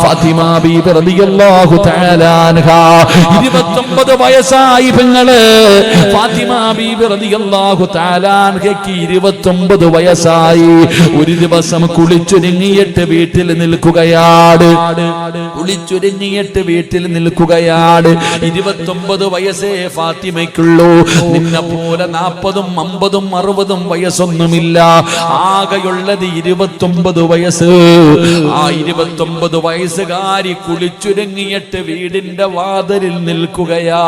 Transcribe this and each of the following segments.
29 വയസ്സായി പെങ്ങൾ. ഫാത്തിമ ബീബി റളിയല്ലാഹു തആല അൻഹയ്ക്ക് 29 വയസ്സായി. ഒരു ദിവസം കുളിച്ചൊരുങ്ങിയിട്ട് വീട്ടിൽ നിൽക്കുകയാണ്. കുളിച്ചൊരുങ്ങിയിട്ട് വീട്ടിൽ നിൽക്കുകയാണ്. 29 വയസ്സേ ഫാത്തിമയ്ക്കുള്ളൂ. നിന്നെ പോലെ നാൽപ്പതും അമ്പതും അറുപതും വയസ്സൊന്നുമില്ല. ആകെയുള്ളത് 29 വയസ്സ്. ആ 29 വയസ്സുകാരി കുളിച്ചുരുങ്ങിയിട്ട് വീടിന്റെ വാതിലിൽ നിൽക്കുകയാ.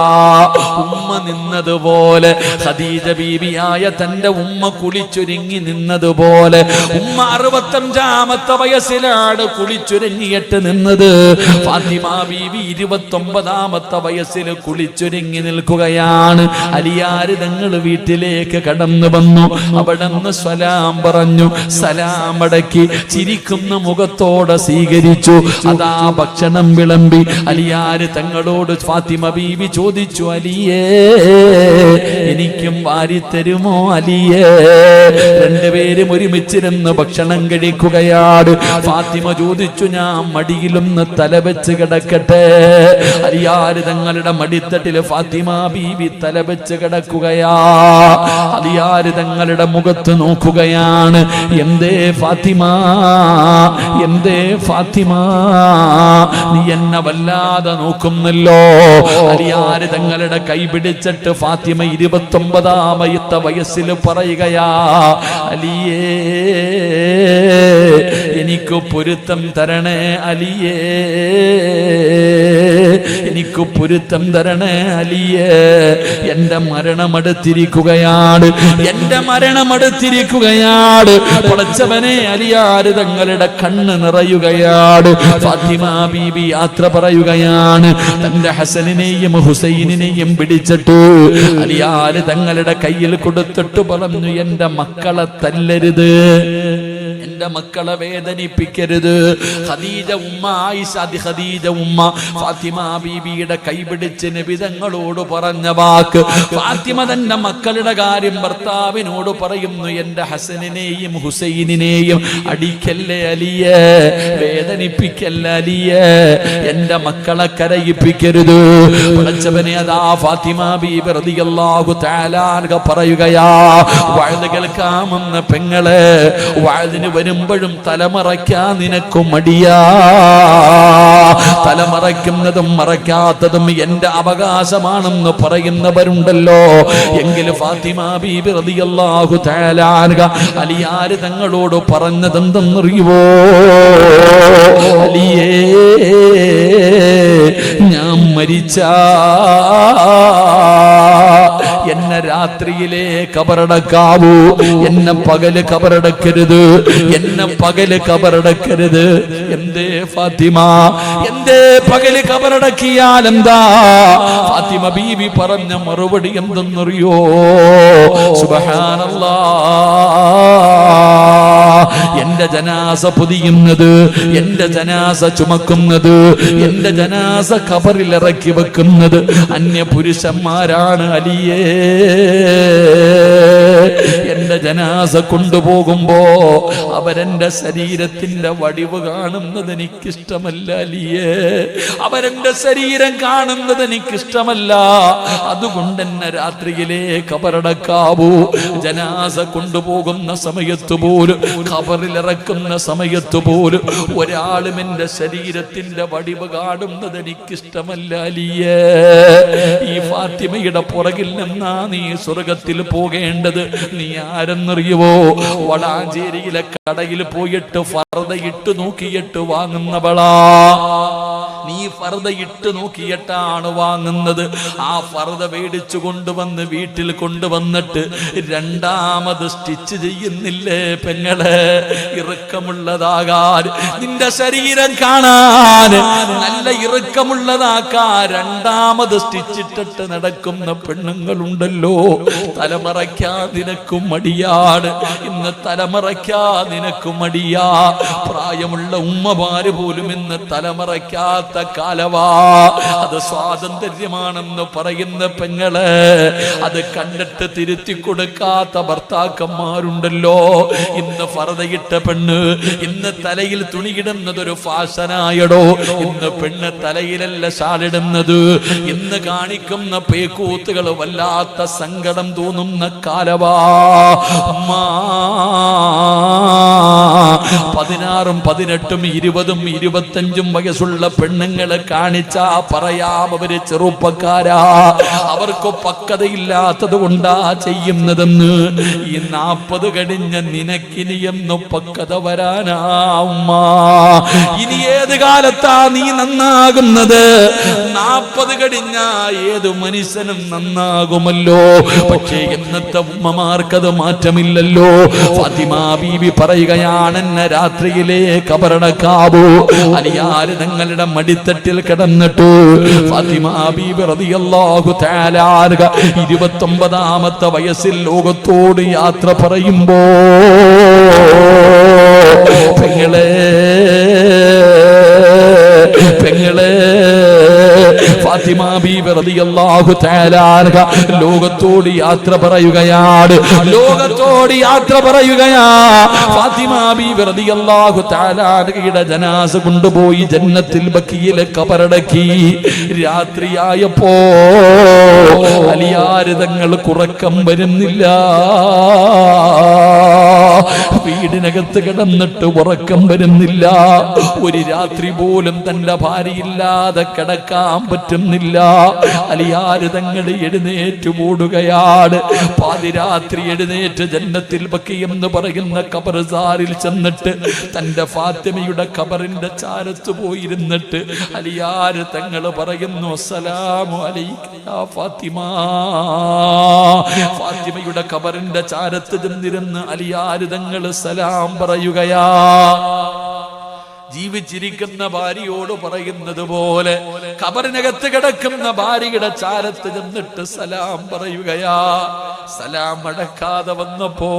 ഉമ്മ നിന്നതുപോലെ ഖദീജ ബീബിയായ തന്റെ ഉമ്മ കുളിച്ചൊരുങ്ങി നിന്നതുപോലെ ഉമ്മ അറുപത്തഞ്ചാമത്തെ വയസ്സിലാണ് കുളിച്ചൊരുങ്ങിയിട്ട് നിന്നത്. ഫാത്തിമ ബീബി ഇരുപത്തൊമ്പതാമത്തെ വയസ്സിൽ കുളിച്ചൊരുങ്ങി നിൽക്കുകയാണ്. അലിയാര് തങ്ങൾ വീട്ടിലേക്ക് കടന്നു വന്നു. അവിടെ നിന്ന് സ്വലാം പറഞ്ഞു സലാം അടക്കി. ചിരിക്കുന്ന മുഖത്തോടെ സ്വീകരിച്ചു. അതാ ഭക്ഷണം വിളമ്പി അലിയാര് തങ്ങളോട് ഫാത്തിമ ബീവി ചോദിച്ചു അലിയേ എനിക്കും വാരിത്തരുമോ അലിയേ? രണ്ടുപേരും ഒരുമിച്ചിരുന്ന് ഭക്ഷണം കഴിക്കുകയാണ്. ഫാത്തിമ ചോദിച്ചു ഞാൻ മടിയിലൊന്ന് തലവെച്ച് കിടക്കട്ടെ. അലിയാര് തങ്ങളുടെ മടിത്തട്ടിൽ ഫാത്തിമ ബീവി തലവെച്ച് കിടക്കുകയാ. അലിയാര് തങ്ങളുടെ മുഖത്ത് നോക്കുകയാണ്. എന്തേ ഫാത്തിമ? എന്തേ ഫാത്തിമ? നീ എന്നെ വല്ലാതെ നോക്കുന്നല്ലോ. അലിയാര് തങ്ങളുടെ കൈ പിടിച്ചിട്ട് ഫാത്തിമ ഇരുപത്തി ഒമ്പതാമയത്തെ വയസ്സിൽ പറയുകയാ അലിയേ എനിക്ക് പൊരുത്തം തരണേ അലിയേ. എനിക്ക് പൊരുത്തം തരണേ അലിയേ. എന്റെ മരണമടുത്തിരിക്കുകയാണ് എന്റെ മരണമടുത്തിരിക്കുകയാണ് പൊളച്ചവനെ അലിയാര് തങ്ങളുടെ കണ്ണ് നിറയുകയാണ്. ഫാത്തിമ ബീബി യാത്ര പറയുകയാണ്. തന്റെ ഹസനിനെയും ഹുസൈനിനെയും പിടിച്ചിട്ട് അലിയാര് തങ്ങളുടെ കയ്യിൽ കൊടുത്തിട്ട് പറഞ്ഞു എന്റെ മക്കളെ തല്ലരുത്. എന്റെ മക്കളെ വേദനിപ്പിക്കരുത്. ഖദീജ ഉമ്മ ആയിഷ അതി ഖദീജ ഉമ്മ ഫാത്തിമ ബീബിയുടെ കൈപിടിച്ച് നിബിതങ്ങളോട് പറഞ്ഞ വാക്ക്. ഫാത്തിമ തന്റെ മക്കളുടെ കാര്യം ഭർത്താവിനോട് പറയുന്നു. എന്റെ ഹസനിനെയും ഹുസൈനിനെയും അടിക്കല്ലേ അലിയേ? വേദനിപ്പിക്കല്ല അലിയേ? എന്റെ മക്കളെ കരയിപ്പിക്കരുത്. പഠിച്ചവനെ അതാ ഫാത്തിമ ബീബി റളിയല്ലാഹു താലാർഗ പറയുകയാ വാഴ്ന്ന് കേൾക്കാമെന്ന പെങ്ങളെ വഴുതിന് വരുമ്പോഴും തലമറയ്ക്കാൻ നിനക്ക് മടിയാ. തലമറയ്ക്കുന്നതും മറയ്ക്കാത്തതും എന്റെ അവകാശമാണെന്ന് പറയുന്നവരുണ്ടല്ലോ. എങ്കിലും ഫാത്തിമ ബീബി റളിയല്ലാഹു അലിയാര് തങ്ങളോട് പറഞ്ഞതെന്തെന്നറിയുവോ? അലിയേ ഞാൻ മരിച്ചാ. രാത്രിയിലെ കബറടക്കാവൂ. എന്നെ പകൽ കബറടക്കരുത്. എന്നെ പകൽ കബറടക്കരുത്. എന്തേ ഫാത്തിമ? എന്തേ പകൽ കബറടക്കിയാൽ എന്താ? ഫാത്തിമ ബീവി പറഞ്ഞ മറുപടി എന്തെന്നറിയോ? സുബഹാനല്ലാ. എന്റെ ജനാസ പൊതിയുന്നത് എന്റെ ജനാസ ചുമക്കുന്നത് എന്റെ ജനാസ കബറിൽ ഇറക്കി വെക്കുന്നത് അന്യ പുരുഷന്മാരാണ് അലിയേ. എന്റെ ജനാസ കൊണ്ടുപോകുമ്പോ അവരെന്റെ ശരീരത്തിന്റെ വടിവ് കാണുന്നത് എനിക്കിഷ്ടമല്ല അലിയേ. അവരെന്റെ ശരീരം കാണുന്നത് എനിക്കിഷ്ടമല്ല. അതുകൊണ്ട് എന്നെ രാത്രിയിലെ കബറടക്കാവൂ ജനാസ കൊണ്ടുപോകുന്ന സമയത്ത് പോലും കബറിലിറക്കുന്ന സമയത്ത് പോലും ഒരാളും എന്റെ ശരീരത്തിന്റെ വടിവ് കാണുന്നത് എനിക്കിഷ്ടമല്ല അലിയേ. ഈ ഫാത്തിമയുടെ പുറകിൽ നിന്നാ നീ സ്വർഗത്തിൽ പോകേണ്ടത്. നീ ആരെന്നറിയുവോ? വളാഞ്ചേരിയിലെ കടയിൽ പോയിട്ട് ഫർദ ഇട്ട് നോക്കിയിട്ട് വാങ്ങുന്നവളാ. നീ ഫർദ ഇട്ട് നോക്കിയിട്ടാണ് വാങ്ങുന്നത്. ആ ഫർദ മേടിച്ചു കൊണ്ടുവന്ന് വീട്ടിൽ കൊണ്ടുവന്നിട്ട് രണ്ടാമത് സ്റ്റിച്ച് ചെയ്യുന്നില്ലേ പെങ്ങളെ? ഇറുക്കമുള്ളതാകാൻ നിന്റെ ശരീരം കാണാൻ നല്ല ഇറുക്കമുള്ളതാക്കാൻ രണ്ടാമത് സ്റ്റിച്ചിട്ടിട്ട് നടക്കുന്ന പെണ്ണുങ്ങളുണ്ടല്ലോ. തലമറയ്ക്കാ നിനക്കും മടിയാണ്. ഇന്ന് തലമറയ്ക്കാ നിനക്കും മടിയാ. പ്രായമുള്ള ഉമ്മമാര് പോലും ഇന്ന് തലമറയ്ക്കാത്ത കൊടുക്കാത്ത കാലവാ. അത് സ്വാതന്ത്ര്യമാണെന്ന് പറയുന്ന പെങ്ങൾ അത് കണ്ടിട്ട് തിരുത്തി കൊടുക്കാത്ത ഭർത്താക്കന്മാരുണ്ടല്ലോ. ഇന്ന് ഫറതയിട്ട പെണ്ണ് ഇന്ന് തലയിൽ തുണിയിടുന്നത് ഒരു ഫാഷനായടോ. ഇന്ന് പെണ്ണ് തലയിലല്ല ശാലിടുന്നത് ഇന്ന് കാണിക്കുന്ന പേക്കൂത്തുകൾ വല്ലാത്ത സങ്കടം തോന്നുന്ന കാലവാ. ഉമ്മാ. പതിനാറും പതിനെട്ടും ഇരുപതും ഇരുപത്തഞ്ചും വയസ്സുള്ള പെണ്ണുങ്ങളെ കാണിച്ചാ പറയാം അവർ ചെറുപ്പക്കാരാ. അവർക്ക് പക്വതയില്ലാത്തത് കൊണ്ടാ ചെയ്യുന്നതെന്ന്. ഈ നാപ്പത് കഴിഞ്ഞ നിനക്കിനി എന്ന് പക്വത വരാനാ ഇനി ഏത് കാലത്താ നീ നന്നാകുന്നത്? നാപ്പത് കഴിഞ്ഞ ഏത് മനുഷ്യനും നന്നാകുമല്ലോ. പക്ഷേ ഇന്നത്തെ ഉമ്മമാർക്കത് മാറ്റമില്ലല്ലോ. ഫാത്തിമ ബീവി പറയുകയാണ് എന്നെ രാത്രിയിലെ കബറടക്കാവൂ അനിയാര് തങ്ങളുടെ മടിത്തട്ടിൽ കിടന്നിട്ട്. ഇരുപത്തൊമ്പതാമത്തെ വയസ്സിൽ ലോകത്തോട് യാത്ര പറയുമ്പോ പെങ്ങളെ പെങ്ങളെ ഫാത്തിമ റളിയല്ലാഹു ലോകത്തോട് യാത്ര പറയുകയാണ്. ലോകത്തോട് യാത്ര പറയുകയാ. ഫാത്തിമ റളിയല്ലാഹു ജനാസ കൊണ്ടുപോയി ജന്നത്തിൽ ബക്കിയിലെ കബറടക്കി. രാത്രിയായപ്പോ അലിയാരിതങ്ങൾ കുറക്കം വരുന്നില്ല. വീടിനകത്ത് കിടന്നിട്ട് ഉറക്കം വരുന്നില്ല. ഒരു രാത്രി പോലും തന്റെ ഭാര്യയില്ലാതെ കിടക്കാൻ പറ്റുന്നില്ല. അലിയാര് തങ്ങൾ എഴുന്നേറ്റ് മൂടുകയാണ്. പാതിരാത്രി എഴുന്നേറ്റ് ജന്നത്തിൽ ബക്കി എന്ന് പറയുന്ന കബർസാറിൽ ചെന്നിട്ട് തന്റെ ഫാത്തിമയുടെ കബറിന്റെ ചാരത്ത് പോയിരുന്നിട്ട് അലിയാര് തങ്ങൾ പറയുന്നു ഫാത്തിമ. ഫാത്തിമയുടെ കബറിന്റെ ചാരത്ത് ചെന്നിരുന്ന് അലിയാര് തങ്ങൾ സലാം പറയുകയാ. ജീവിച്ചിരിക്കുന്ന ഭാര്യയോട് പറയുന്നത് പോലെ കബറിനകത്ത് കിടക്കുന്ന ഭാര്യയുടെ ചാരത്ത് ചെന്നിട്ട് സലാം പറയുകയാ. സലാം അടക്കാതെ വന്നപ്പോ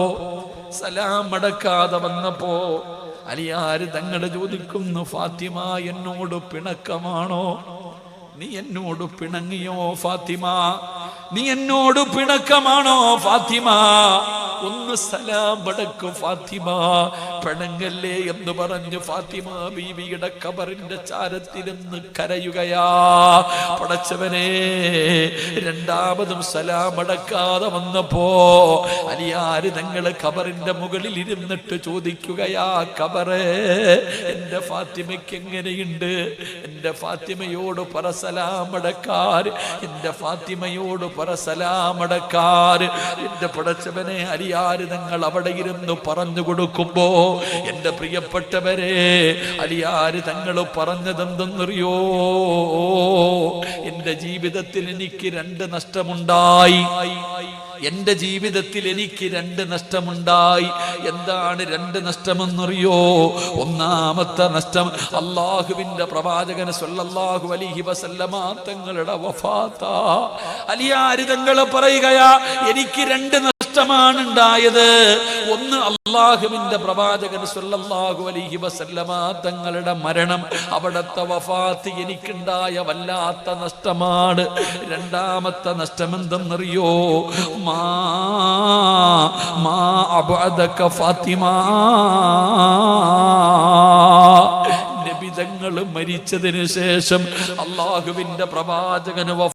സലാം അടക്കാതെ വന്നപ്പോ അലിയാര് തങ്ങളെ ചോദിക്കുന്നു ഫാത്തിമ എന്നോട് പിണക്കമാണോ? നീ എന്നോട് പിണങ്ങിയോ ഫാത്തിമ? നീ എന്നോട് പിണക്കമാണോ ഫാത്തിമ? ഒന്ന് സലാം അടക്കും ഫാത്തിമ. പിണങ്ങല്ലേ എന്ന് പറഞ്ഞു ഫാത്തിമ ബീവിയുടെ കബറിന്റെ ചാരത്തിരുന്ന് കരയുകയാ. പടച്ചവനെ രണ്ടാമതും സലാം അടക്കാതെ വന്നപ്പോ അലിയാര് തങ്ങൾ കബറിന്റെ മുകളിൽ ഇരുന്നിട്ട് ചോദിക്കുകയാ കബറേ എന്റെ ഫാത്തിമയ്ക്ക് എങ്ങനെയുണ്ട്? എന്റെ ഫാത്തിമയോട് പറ സലാമടക്കാർ എന്റെ ഫാത്തിമയോട് പറ സലാമടക്കാർ എന്റെ പടച്ചവനെ അലിയാര് നിങ്ങൾ അവിടെ ഇരുന്ന് പറഞ്ഞു കൊടുക്കുമ്പോ എന്റെ പ്രിയപ്പെട്ടവരെ അലിയാര് തങ്ങൾ പറഞ്ഞതെന്തെന്നറിയോ? എന്റെ ജീവിതത്തിൽ എനിക്ക് രണ്ട് നഷ്ടമുണ്ടായി. എന്റെ ജീവിതത്തിൽ എനിക്ക് രണ്ട് നഷ്ടമുണ്ടായി. എന്താണ് രണ്ട് നഷ്ടമെന്നറിയോ? ഒന്നാമത്തെ നഷ്ടം അള്ളാഹുവിന്റെ പ്രവാചകന് സൊല്ലാഹു അലിഹി വസല്ലമ തങ്ങളുടെ വഫാത്ത. അലിയാരി തങ്ങൾ പറയുകയാ എനിക്ക് രണ്ട് നഷ്ടമാണ് ഉണ്ടായത് ഒന്ന് അള്ളാഹുവിന്റെ പ്രവാചകൻ സല്ലല്ലാഹു അലൈഹി വസല്ലമ തങ്ങളുടെ മരണം അവിടത്തെ വഫാത്ത് എനിക്കുണ്ടായ വല്ലാത്ത നഷ്ടമാണ്. രണ്ടാമത്തെ നഷ്ടം എന്തെന്നറിയോ മാ മാ അബഅദക ഫാത്തിമ. നബിതങ്ങൾ മരിച്ചതിന് ശേഷം അള്ളാഹുവിന്റെ പ്രവാചകന്